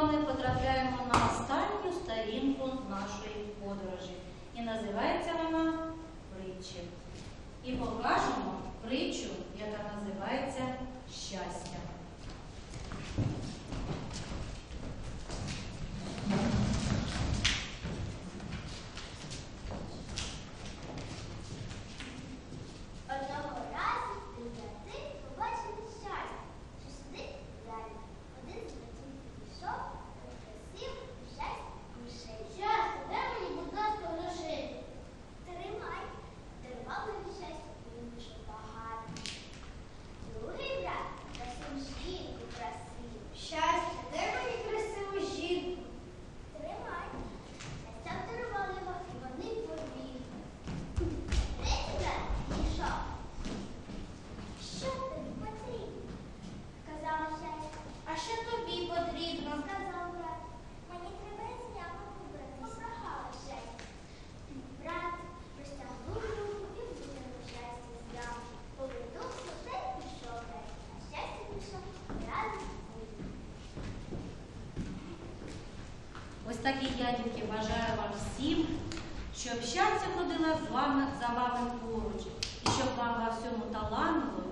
вами потрапляємо на останню сторінку нашої подорожі. І називається вона притчі. І покажемо притчу, яка називається щастя. Ось такі дітки, бажаю вам всім, щоб щастя ходила з вами за вами поруч, і щоб вам во всьому таланово